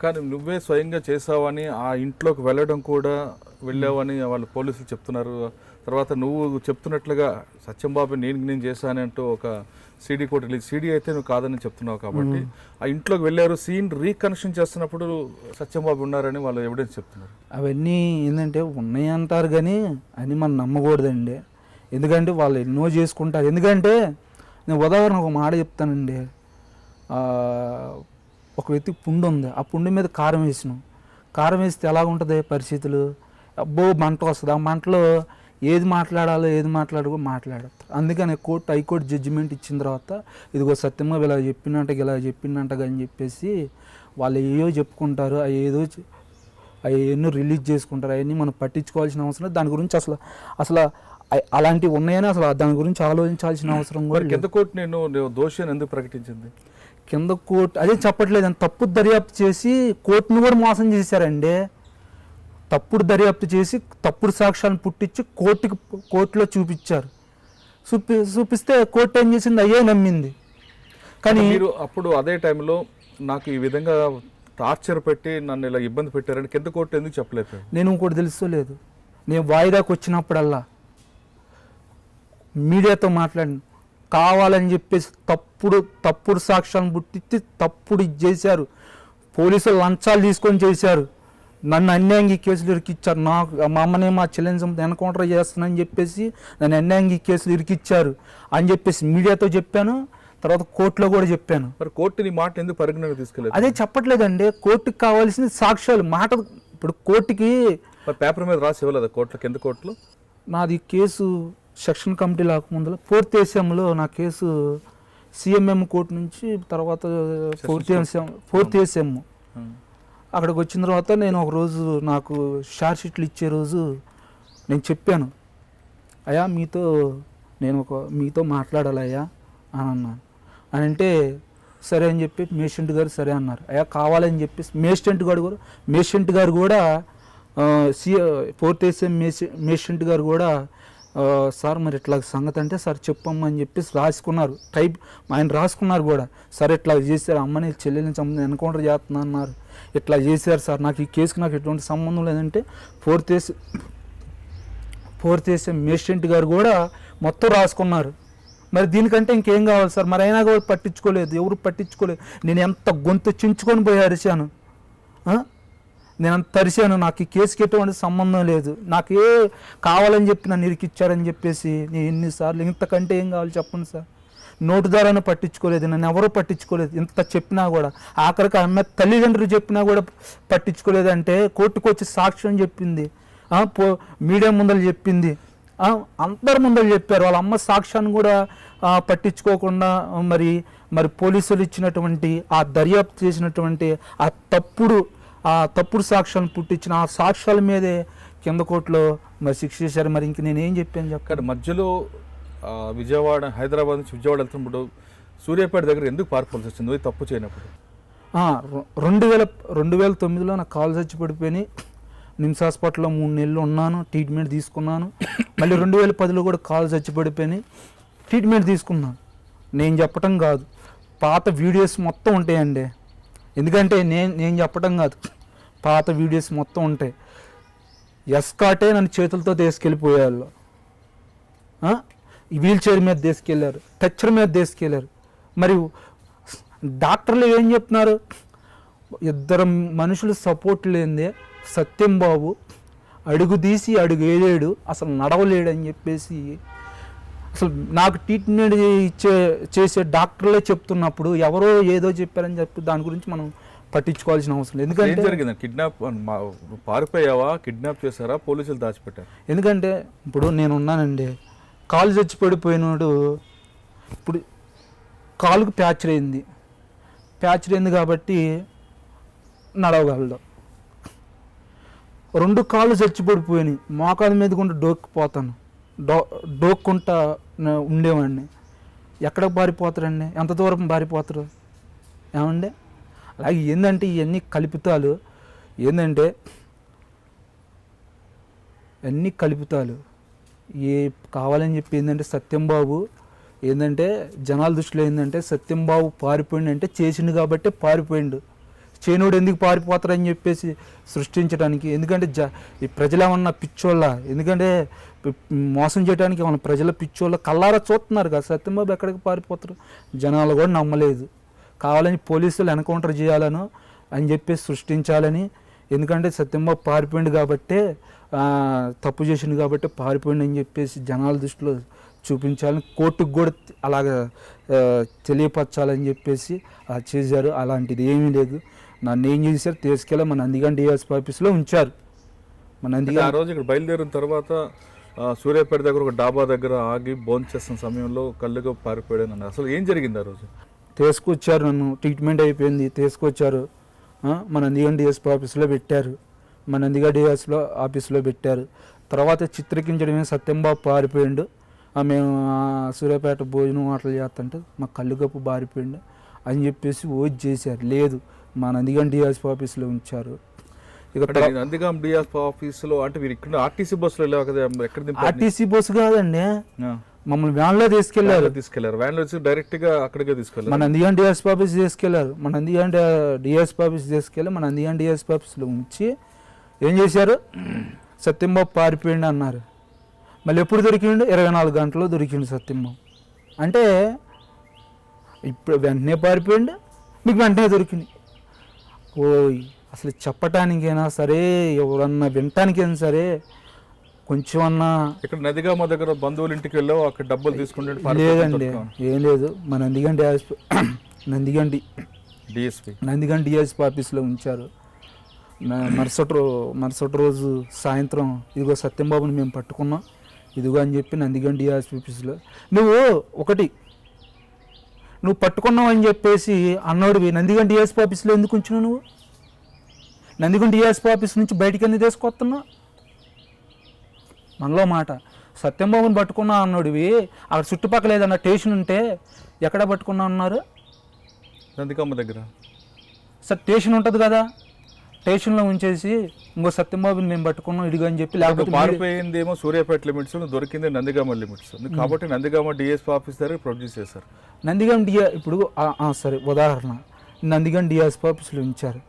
కానీ నువ్వే స్వయంగా చేసావని ఆ ఇంట్లోకి వెళ్ళడం కూడా వెళ్ళావని వాళ్ళు పోలీసులు చెప్తున్నారు. తర్వాత నువ్వు చెప్తున్నట్లుగా సత్యంబాబు నేను నేను చేశానంటూ ఒక సీడీ కూడా రిలీజ్ సీడీ అయితే నువ్వు కాదని చెప్తున్నావు కాబట్టి ఆ ఇంట్లోకి వెళ్ళారు సీన్ రీకనెక్షన్ చేస్తున్నప్పుడు సత్యంబాబు ఉన్నారని వాళ్ళు ఎవిడెన్స్ చెప్తున్నారు. అవన్నీ ఏంటంటే ఉన్నాయి అంటారు కానీ అని మనం నమ్మకూడదండి. ఎందుకంటే వాళ్ళు ఎన్నో చేసుకుంటారు. ఎందుకంటే నేను ఉదాహరణ ఒక మాట చెప్తానండి. ఒక వ్యక్తికి పుండు ఉంది. ఆ పుండు మీద కారం వేసినాం. కారం వేస్తే ఎలా ఉంటుంది పరిస్థితులు? అబ్బో మంట వస్తుంది. ఆ మంటలో ఏది మాట్లాడాలో ఏది మాట్లాడుకో మాట్లాడతారు అందుకని కోర్టు హైకోర్టు జడ్జిమెంట్ ఇచ్చిన తర్వాత ఇదిగో సత్యంగా ఇలా చెప్పినట్ట ఇలా చెప్పినట్టు అని చెప్పేసి వాళ్ళు ఏయో చెప్పుకుంటారు అవి ఏదో అవి ఎన్నో రిలీజ్ చేసుకుంటారు అవన్నీ మనం పట్టించుకోవాల్సిన అవసరం లేదు. దాని గురించి అసలు అసలు అలాంటివి ఉన్నాయని అసలు దాని గురించి ఆలోచించాల్సిన అవసరం కూడా. కింద కోర్టు నేను దోషి ఎందుకు ప్రకటించింది? కింద కోర్టు అదే చెప్పట్లేదు అని తప్పు దర్యాప్తు చేసి కోర్టును కూడా మోసం చేశారండి. తప్పుడు దర్యాప్తు చేసి తప్పుడు సాక్ష్యాలను పుట్టించి కోర్టుకి కోర్టులో చూపించారు. చూపి చూపిస్తే కోర్టు ఏం చేసింది? అయ్యే నమ్మింది. కానీ మీరు అప్పుడు అదే టైంలో నాకు ఈ విధంగా టార్చర్ పెట్టి నన్ను ఇలా ఇబ్బంది పెట్టారని కింద కోర్టు ఎందుకు చెప్పలేదు? నేను ఇంకోటి తెలుసుకోలేదు నేను వాయిదాకి వచ్చినప్పుడల్లా మీడియాతో మాట్లాడిన కావాలని చెప్పేసి తప్పుడు తప్పుడు సాక్ష్యాలను పుట్టించి తప్పుడు ఇది చేశారు. పోలీసులు లంచాలు తీసుకొని చేశారు. నన్ను అన్యాయంగా ఈ కేసులు ఇరికిచ్చారు. నాకు మా అమ్మనే మా చెల్లెని ఎన్కౌంటర్ చేస్తానని చెప్పేసి నన్ను అన్యాయంగా ఈ కేసులు ఇరికిచ్చారు అని చెప్పేసి మీడియాతో చెప్పాను. తర్వాత కోర్టులో కూడా చెప్పాను. మరి కోర్టు నీ మాట ఎందుకు పరిగణనకు తీసుకెళ్ళలేదు? అదే చెప్పట్లేదండి. కోర్టుకి కావాల్సిన సాక్ష్యాలు మాట ఇప్పుడు కోర్టుకి పేపర్ మీద రాసి ఇవ్వలేదు కోర్టులో? కింద కోర్టులో? నాది కేసు సెక్షన్ కమిటీ లేకముందులో ఫోర్త్ ఏసీఎంలో నా కేసు సిఎంఎం కోర్టు నుంచి తర్వాత ఫోర్త్ ఏసీఎం ఫోర్త్ ఏసీఎం. అక్కడికి వచ్చిన తర్వాత నేను ఒక రోజు నాకు షార్ట్ షీట్లు ఇచ్చే రోజు నేను చెప్పాను. అయ్యా మీతో నేను ఒక మీతో మాట్లాడాలి అయ్యా అని అన్నాను. అని అంటే సరే అని చెప్పి మేషెంట్ గారు సరే అన్నారు. అయ్యా కావాలని చెప్పి మేషెంట్ గారు కూడా మేషెంట్ గారు కూడా సి ఫోర్త్ ఏసీఎం మేష మేషెంట్ గారు కూడా సార్ మరి ఇట్లా సంగతి అంటే సార్ చెప్పమ్మని చెప్పేసి రాసుకున్నారు. టైప్ ఆయన రాసుకున్నారు కూడా. సార్ ఇట్లా చేశారు అమ్మని చెల్లెల్ని సంబంధం ఎన్కౌంటర్ చేస్తున్నా అన్నారు. ఇట్లా చేశారు సార్. నాకు ఈ కేసుకి నాకు ఎటువంటి సంబంధం లేదంటే ఫోర్త్ ఏసీ ఫోర్త్ ఏసీ మేస్టెంట్ గారు కూడా మొత్తం రాసుకున్నారు. మరి దీనికంటే ఇంకేం కావాలి సార్? మరి అయినా కూడా పట్టించుకోలేదు. ఎవరు పట్టించుకోలేదు. నేను ఎంత గొంతు చించుకొని పోయి అరిశాను నేను అంత తరిశాను నాకు ఈ కేసుకి ఎటువంటి సంబంధం లేదు. నాకు ఏ కావాలని చెప్పి నన్ను ఇరికిచ్చారని చెప్పేసి నేను ఎన్నిసార్లు ఇంతకంటే ఏం కావాలి చెప్పండి సార్? నోటు ద్వారానే పట్టించుకోలేదు నన్ను ఎవరూ పట్టించుకోలేదు. ఇంత చెప్పినా కూడా ఆఖరికి ఆమె తల్లిదండ్రులు చెప్పినా కూడా పట్టించుకోలేదంటే కోర్టుకు వచ్చి సాక్ష్యం చెప్పింది. పో మీడియా ముందర చెప్పింది. అందరి ముందర చెప్పారు. వాళ్ళ అమ్మ సాక్ష్యాన్ని కూడా పట్టించుకోకుండా మరి మరి పోలీసులు ఇచ్చినటువంటి ఆ దర్యాప్తు చేసినటువంటి ఆ తప్పుడు ఆ తప్పుడు సాక్ష్యాలను పుట్టించిన ఆ సాక్ష్యాల మీదే కింద కోర్టులో మరి శిక్ష చేశారు. మరి ఇంక నేనేం చెప్పాను చెప్ప. కానీ మధ్యలో విజయవాడ హైదరాబాద్ నుంచి విజయవాడ వెళ్తున్నప్పుడు సూర్యాపేట దగ్గర ఎందుకు పారిపోవాల్సి వచ్చింది? తప్పు చేయనప్పుడు. రెండు వేల రెండు వేల తొమ్మిదిలో నాకు కాలు చచ్చి పడిపోయి నిమ్స్ హాస్పిటల్లో మూడు నెలలు ఉన్నాను ట్రీట్మెంట్ తీసుకున్నాను. మళ్ళీ రెండు వేల పదిలో కూడా కాలు చచ్చి పడిపోయి ట్రీట్మెంట్ తీసుకున్నాను. నేను చెప్పటం కాదు. పాత వీడియోస్ మొత్తం ఉంటాయండి. ఎందుకంటే నేను నేను చెప్పటం కాదు. పాత వీడియోస్ మొత్తం ఉంటాయి. ఎస్కాటే నన్ను చేతులతో తీసుకెళ్ళిపోయేవాళ్ళు వీల్ చైర్ మీద తీసుకెళ్ళారు. టచ్చర్ మీద తీసుకెళ్ళారు. మరి డాక్టర్లు ఏం చెప్తున్నారు? ఇద్దరు మనుషులు సపోర్ట్ లేనిదే సత్యం బాబు అడుగు తీసి అడుగు వేయలేడు అసలు నడవలేడు అని చెప్పేసి అసలు నాకు ట్రీట్మెంట్ ఇచ్చే చేసే డాక్టర్లే చెప్తున్నప్పుడు ఎవరో ఏదో చెప్పారని చెప్పి దాని గురించి మనం పట్టించుకోవాల్సిన అవసరం లేదు. ఎందుకంటే జరిగింది? కిడ్నాప్ పారిపోయావా? కిడ్నాప్ చేశారా? పోలీసులు దాచిపెట్టారు. ఎందుకంటే ఇప్పుడు నేను ఉన్నానండి కాలు చచ్చి పడిపోయినాడు. ఇప్పుడు కాలుకు ప్యాచర్ అయింది. ప్యాచర్ అయింది కాబట్టి నడవగలడు. రెండు కాళ్ళు చచ్చి పడిపోయినాయి. మోకాల మీద కూడా డోక్కుపోతాను. డో డోక్కుంటా ఉండేవాడిని. ఎక్కడికి పారిపోతారండి? ఎంత దూరం పారిపోతారు? ఏమండి? అలాగే ఏంటంటే ఇవన్నీ కల్పితాలు. ఏంటంటే అన్నీ కలుపుతాలు. ఏ కావాలని చెప్పి ఏంటంటే సత్యంబాబు ఏంటంటే జనాల దృష్టిలో ఏంటంటే సత్యంబాబు పారిపోయిండు అంటే చేసిండు కాబట్టి పారిపోయిండు. చేనుడు ఎందుకు పారిపోతారని చెప్పేసి సృష్టించడానికి ఎందుకంటే జ ఈ ప్రజలేమన్నా పిచ్చోళ్ళ? ఎందుకంటే మోసం చేయడానికి ఏమన్నా ప్రజల పిచ్చోళ్ళ? కల్లారా చూస్తున్నారు కదా సత్యంబాబు ఎక్కడికి పారిపోతారు? జనాలు కూడా నమ్మలేదు. కావాలని పోలీసులు ఎన్కౌంటర్ చేయాలను అని చెప్పేసి సృష్టించాలని. ఎందుకంటే సత్యంబాబు పారిపోయింది కాబట్టే తప్పు చేసింది కాబట్టి పారిపోయింది అని చెప్పేసి జనాల దృష్టిలో చూపించాలని కోర్టుకు కూడా అలాగ తెలియపరచాలని చెప్పేసి అలా చేశారు. అలాంటిది ఏమీ లేదు. నన్ను ఏం చేశారు? తీసుకెళ్ళి మన నందిగాం డిఎస్పీ ఆఫీస్లో ఉంచారు. మన అంటే నందిగాం ఆ రోజు ఇక్కడ బయలుదేరిన తర్వాత సూర్యాపేట దగ్గర ఒక డాబా దగ్గర ఆగి భోంచేస్తున్న చేస్తున్న సమయంలో కళ్ళుగా పారిపోయాడు అసలు ఏం జరిగింది ఆ రోజు? తీసుకొచ్చారు నన్ను. ట్రీట్మెంట్ అయిపోయింది. తీసుకొచ్చారు. మన నందిగాం డిఎస్పీ ఆఫీస్లో పెట్టారు. మన నందిగా డిఎస్పీ ఆఫీస్లో పెట్టారు. తర్వాత చిత్రీకరించడమే సత్యంబాబు పారిపోయిండు. మేము సూర్యాపేట భోజనం అట్లా చేస్తుంటే మా కళ్ళు కప్పు బారిపోయిండు అని చెప్పేసి ఓజ్ చేశారు. లేదు మా నందిగాం డిఎస్పీ ఆఫీస్లో ఉంచారు. ఇక నందిగాం డిఎస్ ఆఫీసులో అంటే మీరు ఇక్కడ ఆర్టీసీ బస్సులో ఆర్టీసీ బస్సు కాదండి. మమ్మల్ని వ్యాన్లో తీసుకెళ్ళారు. వ్యాన్లో తీసుకెళ్ళారు. వ్యాన్లో వచ్చి డైరెక్ట్గా అక్కడికే తీసుకెళ్ళారు. మన నందిగాం డిఎస్పీ ఆఫీస్ తీసుకెళ్ళారు. మన నందిగాం డిఎస్పీ ఆఫీస్ తీసుకెళ్ళి మన నందిగాం డిఎస్పీ ఆఫీస్లో ఉంచి ఏం చేశారు? సత్యంబాబు పారిపోయిండు అన్నారు. మళ్ళీ ఎప్పుడు దొరికిండు? ఇరవై నాలుగు గంటల్లో దొరికిండు సత్యంబాబు అంటే ఇప్పుడు వెంటనే పారిపోయిండు. మీకు వెంటనే దొరికింది. ఓయ్ అసలు చెప్పటానికైనా సరే ఎవరన్నా వినటానికైనా సరే కొంచెం అన్నా ఇక్కడ నదిగామ దగ్గర బంధువుల ఇంటికి వెళ్ళావు అక్కడ డబ్బులు తీసుకుంటే లేదండి ఏం లేదు. మన నందిగండి నందిగండి డిఎస్పీ. నందిగండి డిఎస్పీ ఆఫీస్లో ఉంచారు. మరుసటి రో మరుసటి రోజు సాయంత్రం ఇదిగో సత్యంబాబుని మేము పట్టుకున్నాం. ఇదిగో అని చెప్పి నందిగండి డిఎస్పీ ఆఫీస్లో నువ్వు ఒకటి నువ్వు పట్టుకున్నావు అని చెప్పేసి అన్నోడివి నందిగండి డిఎస్పీ ఆఫీస్లో ఎందుకు ఉంచినావు నువ్వు? నందిగండి డిఎస్పీ ఆఫీస్ నుంచి బయటికి ఎందుకు తీసుకొస్తున్నావు? మనలో మాట. సత్యంబాబుని పట్టుకున్నా అన్నోడివి. అక్కడ చుట్టుపక్కల ఏదన్నా స్టేషన్ ఉంటే ఎక్కడ పట్టుకున్నా అన్నారు? నందిగామ దగ్గర. సార్ స్టేషన్ ఉంటుంది కదా. స్టేషన్లో ఉంచేసి ఇంకో సత్యంబాబుని మేము పట్టుకున్నాం ఇడిగా అని చెప్పి లేకపోతే మీరే- పారిపోయింది ఏమో సూర్యాపేట లిమిట్స్ దొరికింది నందిగామ లిమిట్స్. కాబట్టి నందిగామ డిఎస్పీ ఆఫీస్ దగ్గర ప్రొడ్యూస్ చేశారు. నందిగం డిఆ ఇప్పుడు సరే ఉదాహరణ. నందిగం డిఎస్పీ ఆఫీస్లో ఉంచారు.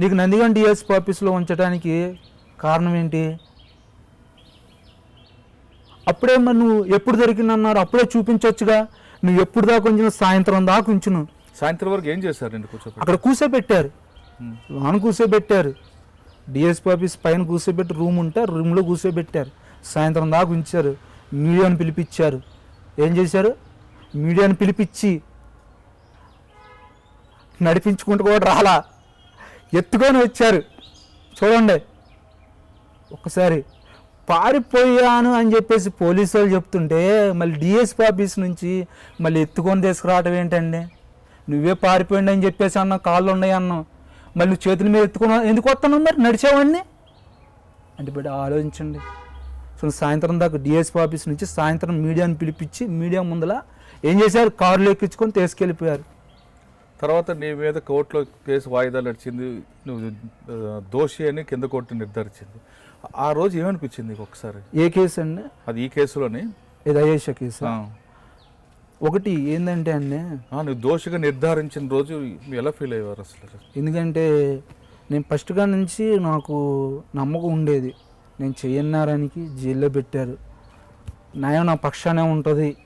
నీకు నందిగం డిఎస్పీ ఆఫీస్లో ఉంచడానికి కారణం ఏంటి? అప్పుడే మరి నువ్వు ఎప్పుడు దొరికిందన్నారు అప్పుడే చూపించవచ్చుగా నువ్వు ఎప్పుడు దాకా ఉంచిన సాయంత్రం దాకా ఉంచును సాయంత్రం వరకు ఏం చేశారు కూర్చోబెట్టి అక్కడ కూర్చోబెట్టారు. లోన కూర్చోబెట్టారు డిఎస్పీ ఆఫీస్ పైన కూర్చోబెట్టి రూమ్ ఉంటే రూమ్లో కూర్చోబెట్టారు సాయంత్రం దాకా ఉంచారు. మీడియాను పిలిపించారు. ఏం చేశారు? మీడియాను పిలిపించి నడిపించుకుంటూ కూడా రాలా. ఎత్తుకొని వచ్చారు. చూడండి. ఒక్కసారి పారిపోయాను అని చెప్పేసి పోలీసు వాళ్ళు చెప్తుంటే మళ్ళీ డిఎస్పీ ఆఫీస్ నుంచి మళ్ళీ ఎత్తుకొని తీసుకురావటం ఏంటండి? నువ్వే పారిపోయింది అని చెప్పేసి అన్న కాళ్ళు ఉన్నాయి అన్నావు. మళ్ళీ నువ్వు చేతుల మీద ఎత్తుకున్నా ఎందుకు వస్తున్నావు మరి? నడిచేవాడిని? అంటే బిడ్డ ఆలోచించండి. సో సాయంత్రం దాకా డిఎస్పీ ఆఫీస్ నుంచి సాయంత్రం మీడియాని పిలిపించి మీడియా ముందల ఏం చేశారు? కారులో ఎక్కించుకొని తీసుకెళ్ళిపోయారు. తర్వాత నీ మీద కోర్టులో కేసు వాయిదా నడిచింది. నువ్వు దోషి అని కింద కోర్టు నిర్ధారించింది. ఆ రోజు ఏమనిపించింది ఒకసారి? ఏ కేసు అండి? అది ఈ కేసులోని? ఇది అయేష కేసు. ఒకటి ఏంటంటే అండి? నువ్వు దోషిగా నిర్ధారించిన రోజు ఎలా ఫీల్ అయ్యేవారు అసలు? ఎందుకంటే నేను ఫస్ట్గా నుంచి నాకు నమ్మకం ఉండేది. నేను చెయ్యన్నారానికి జైల్లో పెట్టారు. న్యాయం నా పక్షానే ఉంటుంది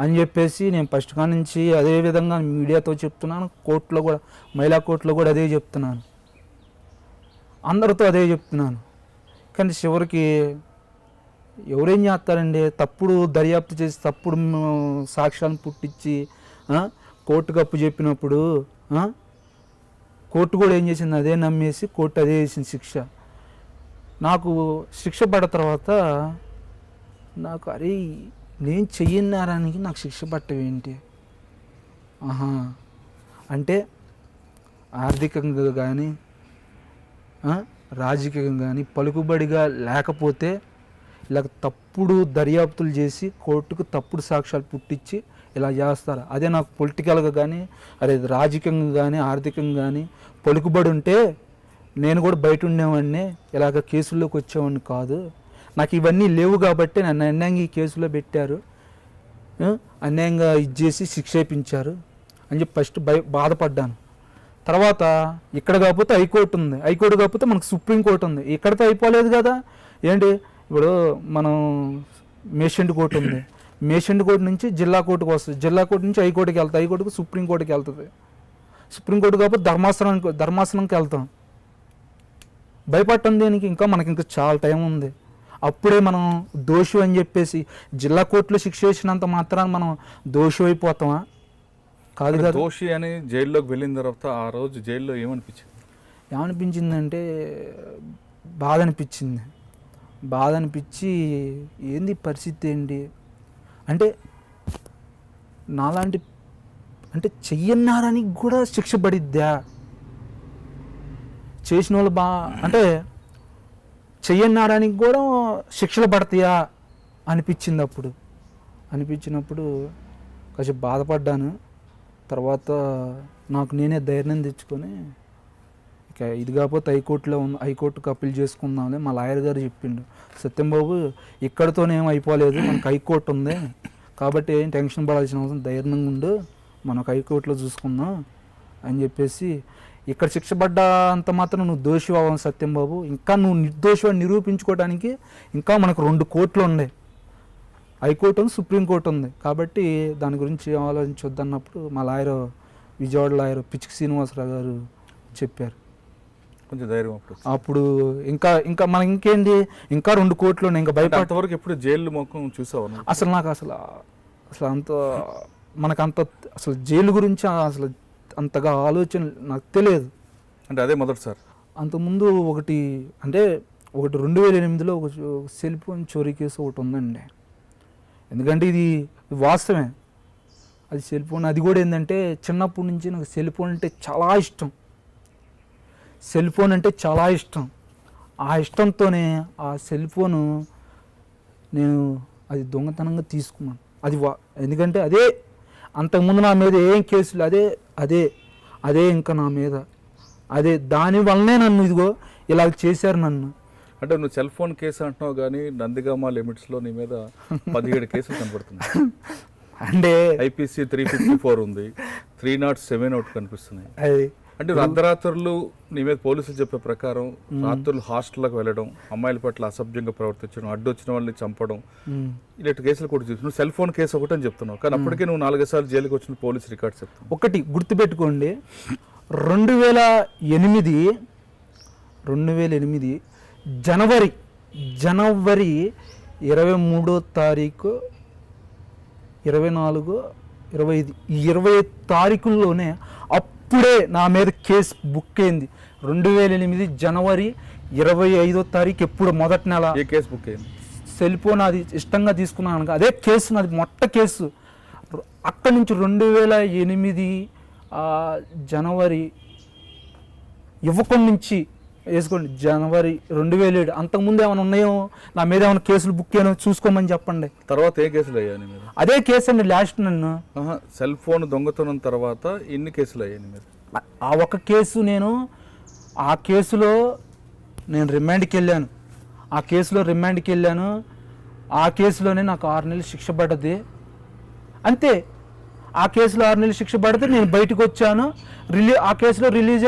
అని చెప్పేసి నేను ఫస్ట్గా నుంచి అదే విధంగా మీడియాతో చెప్తున్నాను. కోర్టులో కూడా మహిళా కోర్టులో కూడా అదే చెప్తున్నాను. అందరితో అదే చెప్తున్నాను. కానీ చివరికి ఎవరేం చేస్తారండి? తప్పుడు దర్యాప్తు చేసి తప్పుడు సాక్ష్యాలను పుట్టించి కోర్టు కోర్టుకు అప్పు చెప్పినప్పుడు కోర్టు కూడా ఏం చేసింది? అదే నమ్మేసి కోర్టు అదే చేసింది శిక్ష. నాకు శిక్ష పడ్డ తర్వాత నాకు అరే నేను చెయ్యన్నారానికి నాకు శిక్ష పట్టవేంటి ఆహా. అంటే ఆర్థికంగా కానీ రాజకీయం కానీ పలుకుబడిగా లేకపోతే ఇలా తప్పుడు దర్యాప్తులు చేసి కోర్టుకు తప్పుడు సాక్ష్యాలు పుట్టించి ఇలా చేస్తారు? అదే నాకు పొలిటికల్గా కానీ అదే రాజకీయంగా కానీ ఆర్థికంగా కానీ పలుకుబడి ఉంటే నేను కూడా బయట ఉండేవాడిని ఇలాగ కేసుల్లోకి వచ్చేవాడిని కాదు. నాకు ఇవన్నీ లేవు కాబట్టి నన్ను అన్యాయంగా ఈ కేసులో పెట్టారు. అన్యాయంగా ఇది చేసి శిక్ష అని చెప్పి ఫస్ట్ భయ బాధపడ్డాను. తర్వాత ఇక్కడ కాకపోతే హైకోర్టు ఉంది. హైకోర్టు కాకపోతే మనకు సుప్రీంకోర్టు ఉంది. ఇక్కడితో అయిపోలేదు కదా? ఏంటి? ఇప్పుడు మనం మేషెంట్ కోర్టు ఉంది. మేషెంట్ కోర్టు నుంచి జిల్లా కోర్టుకు వస్తుంది. జిల్లా కోర్టు నుంచి హైకోర్టుకి వెళ్తాయి హైకోర్టుకు సుప్రీంకోర్టుకి వెళ్తుంది. సుప్రీంకోర్టు కాకపోతే ధర్మాసనానికి ధర్మాసనంకి వెళ్తాం. భయపడటం దేనికి? ఇంకా మనకి ఇంకా చాలా టైం ఉంది. అప్పుడే మనం దోషం అని చెప్పేసి జిల్లా కోర్టులో శిక్ష వేసినంత మాత్రాన మనం దోషం అయిపోతామా? కాదు కదా. దోషి అని జైల్లోకి వెళ్ళిన తర్వాత ఆ రోజు జైల్లో ఏమనిపించింది? ఏమనిపించిందంటే బాధ అనిపించింది బాధ అనిపించి ఏంది పరిస్థితి ఏంటి? అంటే నాలాంటి అంటే చెయ్యన్నారని కూడా శిక్ష పడిద్దా? చేసిన వాళ్ళు బా అంటే చెయ్యన్నారానికి కూడా శిక్షలు పడతాయా? అనిపించింది అప్పుడు. అనిపించినప్పుడు కాసేపు బాధపడ్డాను. తర్వాత నాకు నేనే ధైర్యం తెచ్చుకొని ఇక ఇది కాకపోతే హైకోర్టులో ఉంది హైకోర్టుకు అప్పీల్ చేసుకుందాంలే మా లాయర్ గారు చెప్పిండు. సత్యంబాబు ఇక్కడితోనేం అయిపోలేదు మనకు హైకోర్టు ఉంది. కాబట్టి ఏం టెన్షన్ పడాల్సిన అవసరం ధైర్యంగా ఉండు మనకు హైకోర్టులో చూసుకుందాం అని చెప్పేసి ఇక్కడ శిక్ష పడ్డ అంత మాత్రం నువ్వు దోషి అవ్వాలి సత్యంబాబు ఇంకా నువ్వు నిర్దోషి నిరూపించుకోవడానికి ఇంకా మనకు రెండు కోట్లు ఉన్నాయి. హైకోర్టు ఉంది సుప్రీంకోర్టు ఉంది. కాబట్టి దాని గురించి ఆలోచించొద్దన్నప్పుడు మా లాయర్ విజయవాడ లాయర్ పిచ్చికి శ్రీనివాసరావు గారు చెప్పారు. కొంచెం ధైర్యం అప్పుడు ఇంకా ఇంకా మన ఇంకేంటి? ఇంకా రెండు కోట్లు ఉన్నాయి ఇంకా భయపడ అంతవరకు ఎప్పుడు జైలు ముఖం చూసావు? అసలు నాకు అసలు అసలు అంత మనకు అంత అసలు జైలు గురించి అసలు అంతగా ఆలోచన నాకు తెలియదు. అంటే అదే మొదటిసారి అంతకుముందు ఒకటి అంటే ఒకటి రెండు వేల ఎనిమిదిలో ఒక సెల్ ఫోన్ చోరీ కేసు ఒకటి ఉందండి. ఎందుకంటే ఇది వాస్తవమే. అది సెల్ ఫోన్ అది కూడా ఏంటంటే చిన్నప్పటి నుంచి నాకు సెల్ ఫోన్ అంటే చాలా ఇష్టం. సెల్ ఫోన్ అంటే చాలా ఇష్టం. ఆ ఇష్టంతోనే ఆ సెల్ ఫోను నేను అది దొంగతనంగా తీసుకున్నాను. అది వా ఎందుకంటే అదే అంతకుముందు నా మీద ఏం కేసులు అదే అదే అదే ఇంకా నా మీద. అదే దాని వల్లనే నన్ను ఇదిగో ఇలా చేశారు నన్ను. అంటే నువ్వు సెల్ ఫోన్ కేసు అంటున్నావు కానీ నందిగామ లిమిట్స్లో నీ మీద పదిహేడు కేసులు కనబడుతున్నాయి. అంటే ఐపీసీ త్రీ ఫిఫ్టీ ఫోర్ ఉంది. త్రీ నాట్ సెవెన్ ఒకటి కనిపిస్తున్నాయి. అది. అంటే అర్ధరాత్రులు నీ మీద పోలీసులు చెప్పే ప్రకారం రాత్రులు హాస్టల్లోకి వెళ్ళడం అమ్మాయిల పట్ల అసభ్యంగా ప్రవర్తించడం అడ్డు వచ్చిన వాళ్ళని చంపడం. ఇలాంటి కేసులు కూడా చూసి సెల్ ఫోన్ కేసు ఒకటి అని చెప్తున్నావు. కానీ అప్పటికే నువ్వు నాలుగైదు సార్లు జైలుకి వచ్చిన పోలీస్ రికార్డ్స్ చెప్తున్నావు. ఒకటి గుర్తుపెట్టుకోండి. రెండు వేల ఎనిమిది రెండు వేల ఎనిమిది జనవరి జనవరి ఇరవై మూడో తారీఖు ఇరవై నాలుగు ఇరవై ఐదు ఈ ఇరవై తారీఖుల్లోనే అప్పుడే నా మీద కేసు బుక్ అయింది. రెండు వేల ఎనిమిది జనవరి ఇరవై ఐదో తారీఖు ఎప్పుడు మొదటి నెల. ఏ కేసు బుక్ అయింది? సెల్ ఫోన్ అది ఇష్టంగా తీసుకున్నాను కనుక అదే కేసు నాది మొట్ట కేసు. అక్కడి నుంచి రెండు వేల ఎనిమిది జనవరి ఇవ్వకుండా నుంచి వేసుకోండి. జనవరి రెండు వేల ఏడు అంతకుముందు ఏమైనా ఉన్నాయో? నా మీద ఏమైనా కేసులు బుక్ అయ్యానో చూసుకోమని చెప్పండి. తర్వాత ఏ కేసులు అయ్యాయి నీ మీద అదే కేసు అండి లాస్ట్ నన్ను. సెల్ ఫోన్ దొంగతనం తర్వాత ఎన్ని కేసులు అయ్యాయి నీ మీద ఆ- ఆ ఒక కేసు నేను ఆ కేసులో నేను రిమాండ్కి వెళ్ళాను. ఆ కేసులో రిమాండ్కి వెళ్ళాను. ఆ కేసులోనే నాకు ఆరు నెలలు శిక్ష పడ్డది. అంతే. ఆ కేసులో ఆరు నెలలు శిక్ష పడితే నేను బయటకు వచ్చాను. రిలీ ఆ కేసులో రిలీజ్